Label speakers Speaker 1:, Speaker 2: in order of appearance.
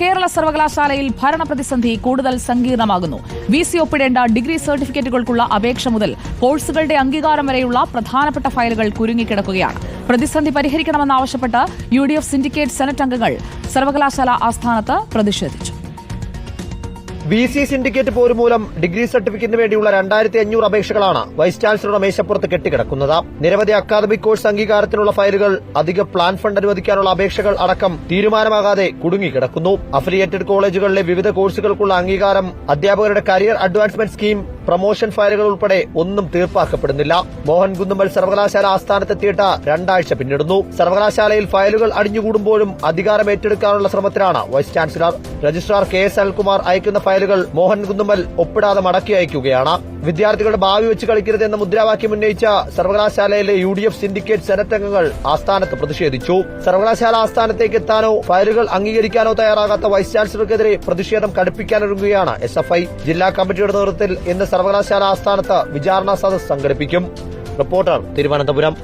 Speaker 1: കേരള സർവകലാശാലയിൽ ഭരണപ്രതിസന്ധി കൂടുതൽ സങ്കീർണമാകുന്നു. വി സി ഒപ്പിടേണ്ട ഡിഗ്രി സർട്ടിഫിക്കറ്റുകൾക്കുള്ള അപേക്ഷ മുതൽ കോഴ്സുകളുടെ അംഗീകാരം വരെയുള്ള പ്രധാനപ്പെട്ട ഫയലുകൾ കുരുങ്ങിക്കിടക്കുകയാണ്. പ്രതിസന്ധി പരിഹരിക്കണമെന്നാവശ്യപ്പെട്ട് U D F syndicate senate അംഗങ്ങൾ സർവകലാശാല ആസ്ഥാനത്ത് പ്രതിഷേധിച്ചു.
Speaker 2: വി സി സിൻഡിക്കേറ്റ് പോരും മൂലം ഡിഗ്രി സർട്ടിഫിക്കറ്റിന് വേണ്ടിയുള്ള രണ്ടായിരത്തി അഞ്ഞൂറ് അപേക്ഷകളാണ് വൈസ് ചാൻസലറുടെ മേശപ്പുറത്ത് കെട്ടിക്കിടക്കുന്നത്. നിരവധി അക്കാദമിക് കോഴ്സ് അംഗീകാരത്തിനുള്ള ഫയലുകൾ അധിക പ്ലാൻ ഫണ്ട് അനുവദിക്കാനുള്ള അപേക്ഷകൾ അടക്കം തീരുമാനമാകാതെ കുടുങ്ങിക്കിടക്കുന്നു. അഫിലിയേറ്റഡ് കോളേജുകളിലെ വിവിധ കോഴ്സുകൾക്കുള്ള അംഗീകാരം അധ്യാപകരുടെ കരിയർ അഡ്വാൻസ്മെന്റ് സ്കീം പ്രൊമോഷൻ ഫയലുകൾ ഉൾപ്പെടെ ഒന്നും തീർപ്പാക്കപ്പെടുന്നില്ല. മോഹൻ കുന്നുമ്മൽ സർവകലാശാല ആസ്ഥാനത്തെത്തിയിട്ട് രണ്ടാഴ്ച പിന്നിടുന്നു. സർവകലാശാലയിൽ ഫയലുകൾ അടിഞ്ഞുകൂടുമ്പോഴും അധികാരം ഏറ്റെടുക്കാനുള്ള ശ്രമത്തിലാണ് vice chancellor. Registrar K S അൽകുമാർ അയക്കുന്ന ഫയലുകൾ മോഹൻ കുന്നുമ്മൽ ഒപ്പിടാതെ മടക്കി അയക്കുകയാണ്. വിദ്യാർത്ഥികളുടെ ഭാവി വെച്ച് കളിക്കരുത് എന്ന മുദ്രാവാക്യം ഉന്നയിച്ച സർവകലാശാലയിലെ U D F syndicate senate അംഗങ്ങൾ ആസ്ഥാനത്ത് പ്രതിഷേധിച്ചു. സർവകലാശാല ആസ്ഥാനത്തേക്ക് എത്താനോ ഫയലുകൾ അംഗീകരിക്കാനോ തയ്യാറാകാത്ത വൈസ് ചാൻസലർക്കെതിരെ പ്രതിഷേധം കടുപ്പിക്കാനൊരുങ്ങുകയാണ് എസ് എഫ് ഐ. ജില്ലാ കമ്മിറ്റിയുടെ നേതൃത്വത്തിൽ ഇന്ന് സർവകലാശാല ആസ്ഥാനത്ത് വിചാരണ സദസ് സംഘടിപ്പിക്കും. റിപ്പോർട്ടർ തിരുവനന്തപുരം.